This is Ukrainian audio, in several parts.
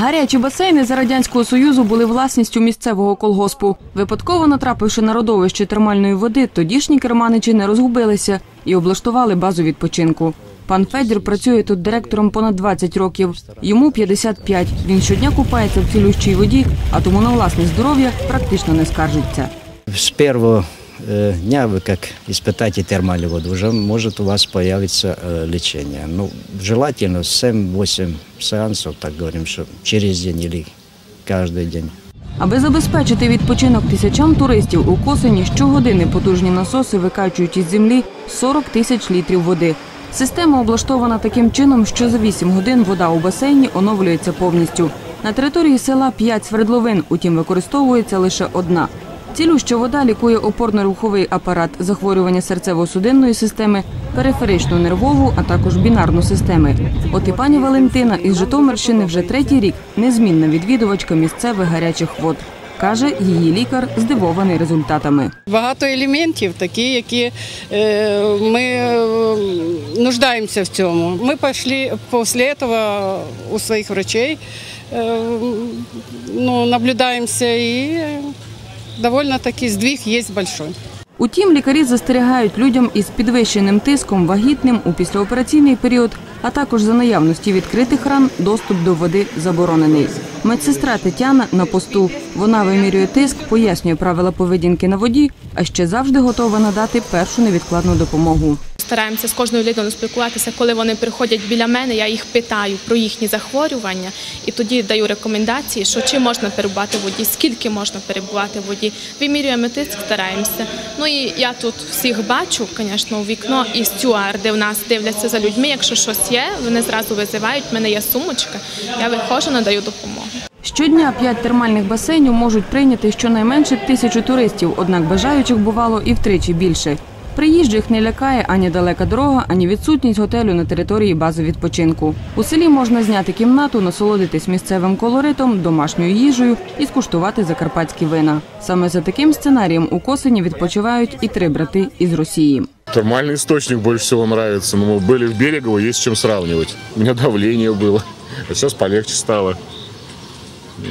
Гарячі басейни за радянського союзу були власністю місцевого колгоспу. Випадково натрапивши на родовище термальної води, тодішні керманичі не розгубилися і облаштували базу відпочинку. Пан Федір працює тут директором понад 20 років. Йому 55. Він щодня купається в цілющій воді, а тому на власне здоров'я практично не скаржиться. С первого э, дня вы как испытаете термальную воду, уже может у вас появиться э, лечение. Ну, желательно 7-8 сеансов, так говорим, что через день или каждый день. Аби забезпечити відпочинок тисячам туристів у Косині, щогодини потужні насоси викачують із землі 40 тисяч літрів води. Система облаштована таким чином, що за 8 годин вода у басейні оновлюється повністю. На території села 5 свердловин, утім використовується лише одна. Цілюща вода лікує опорно-руховий апарат, захворювання серцево-судинної системи, периферичну нервову, а також бінарну системи. От і пані Валентина із Житомирщини вже третій рік незмінна відвідувачка місцевих гарячих вод. Каже, її лікар здивований результатами. Багато елементів, такі, які е, ми е, нуждаємося в цьому. Ми пішли після цього у своїх врачей, е, ну, наблюдаємося і довольно таки здвиг є большой. Утім, лікарі застерігають людям із підвищеним тиском, вагітним у післяопераційний період, а також за наявності відкритих ран доступ до води заборонений. Медсестра Тетяна на посту. Вона вимірює тиск, пояснює правила поведінки на воді, а ще завжди готова надати першу невідкладну допомогу. Стараємося з кожною людиною спілкуватися, коли вони приходять біля мене. Я їх питаю про їхні захворювання, і тоді даю рекомендації, що чи можна перебувати в воді, скільки можна перебувати в воді. Вимірюємо тиск, стараємося. Ну і я тут всіх бачу, звісно, у вікно і стюарди в нас дивляться за людьми. Якщо щось є, вони зразу визивають. в мене є сумочка. Я виходжу, надаю допомогу. Щодня п'ять термальних басейнів можуть прийняти щонайменше тисячу туристів, однак бажаючих бувало і втричі більше. Приїжджих не лякає ані далека дорога, ані відсутність готелю на території бази відпочинку. У селі можна зняти кімнату, насолодитись місцевим колоритом, домашньою їжею і скуштувати закарпатські вина. Саме за таким сценарієм у Косині відпочивають і три брати із Росії. Термальный источник больше всего нравится. Но мы были в Берегово, есть с чем сравнивать. У меня давление было, а сейчас полегче стало.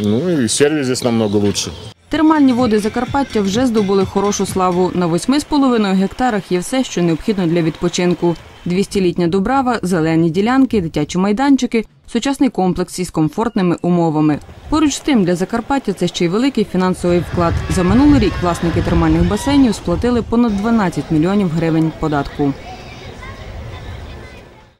Ну и сервис здесь намного лучше. Термальні води Закарпаття вже здобули хорошу славу. На 8,5 гектарах є все, що необхідно для відпочинку. 200-літня Дубрава, зелені ділянки, дитячі майданчики, сучасний комплекс із комфортними умовами. Поруч з тим, для Закарпаття це ще й великий фінансовий вклад. За минулий рік власники термальних басейнів сплатили понад 12 мільйонів гривень податку.